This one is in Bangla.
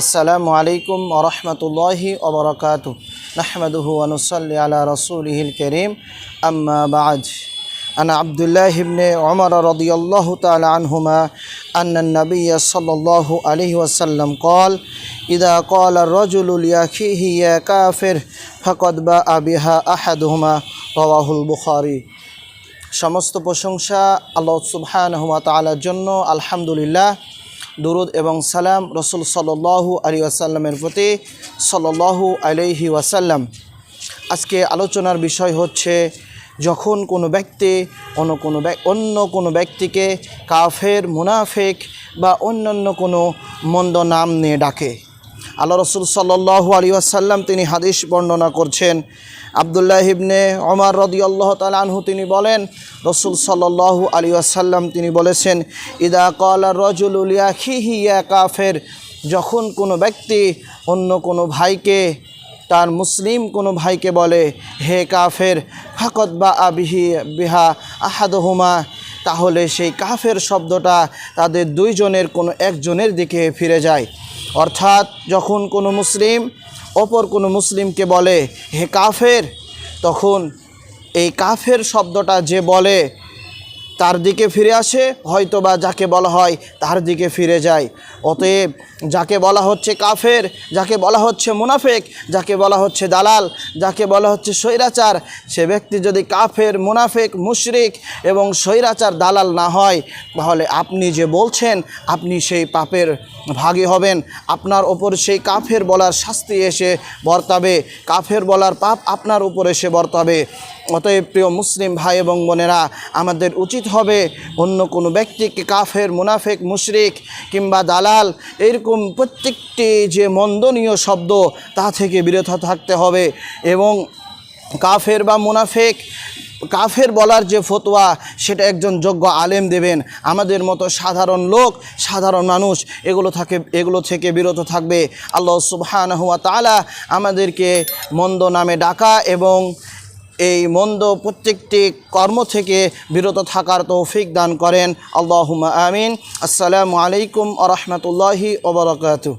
আসসালামু আলাইকুম ওরহমতুল্লাহি ওবরকাত নাহমাদুহু ওয়ানুসাল্লি আলা রসুলিহিল করিম আম্মা বাজ أنا عبد الله بن عمر رضي الله تعالى عنهما أن النبي صلى الله عليه وسلم قال إذا قال الرجل لأخيه يا كافر فقد باء بها أحدهما رواه البخاري সমস্ত প্রশংসা আল্লাহ সুবহানাহু ওয়া তাআলার জন্য আলহামদুলিল্লাহ দুরুদ এবং সালাম রসুল সাল্লু আলী ওয়াসাল্লামের প্রতি সাল্লু আলহি ওয়াসাল্লাম। আজকে আলোচনার বিষয় হচ্ছে, যখন কোনো ব্যক্তি অন্য কোনো অন্য কোনো ব্যক্তিকে কাফের, মুনাফেক বা অন্যান্য কোনো মন্দ নাম নিয়ে ডাকে আল্লাহ রসুল সাল্লাহ আলী আসাল্লাম তিনি হাদিস বর্ণনা করছেন। আবদুল্লাহ ইবনে ওমর রদি আল্লাহ তালহু তিনি বলেন, রসুল সাল্লাহ আলী আসাল্লাম তিনি বলেছেন, ইদা কলা রজুল উলিয়াখিহি ইয়া কাফের যখন কোনো ব্যক্তি অন্য কোনো ভাইকে, তার মুসলিম কোনো ভাইকে বলে, হে কাফের ফাকত বা আবিহি বিহা আহাদহুমা তাহলে সেই কাফের শব্দটা তাদের দুইজনের কোনো একজনের দিকে ফিরে যায়। অর্থাৎ যখন কোনো মুসলিম, অপর কোনো মুসলিমকে বলে, হে কাফের, তখন এই কাফের শব্দটা যে বলে তার দিকে ফিরে আসে হয়তো বা যাকে বলা হয় তার দিকে ফিরে যায়। অতএব যাকে বলা হচ্ছে কাফের, যাকে বলা হচ্ছে মুনাফেক, যাকে বলা হচ্ছে দালাল, যাকে বলা হচ্ছে স্বৈরাচার, সে ব্যক্তি যদি কাফের, মুনাফেক, মুশরিক এবং স্বৈরাচার, দালাল না হয়, তাহলে আপনি যে বলছেন, আপনি সেই পাপের ভাগী হবেন। আপনার ওপর সেই কাফের বলার শাস্তি এসে বর্তাবে। কাফের বলার পাপ আপনার উপর এসে বর্তাবে। অতএব প্রিয় মুসলিম ভাই এবং বোনেরা, আমাদের উচিত হবে। অন্য কোনো ব্যক্তিকে কাফের, মুনাফেক, মুশরিক কিংবা দালাল এরকম প্রত্যেকটি যে মন্দনীয় শব্দ তা থেকে বিরত থাকতে হবে এবং কাফের বা মুনাফেক, কাফের বলার যে ফতোয়া সেটা একজন যোগ্য আলেম দেবেন। আমাদের মতো সাধারণ লোক, সাধারণ মানুষ এগুলো থাকে, এগুলো থেকে বিরত থাকবে। আল্লাহ সুবহানাহু ওয়া তাআলা আমাদেরকে মন্দ নামে ডাকা এবং এই মন্দ প্রত্যেকটি কর্ম থেকে বিরত থাকার তৌফিক দান করেন। আল্লাহ আমিন। আসসালামু আলাইকুম আ রহমতুল্লাহি ওবরাকাতুহ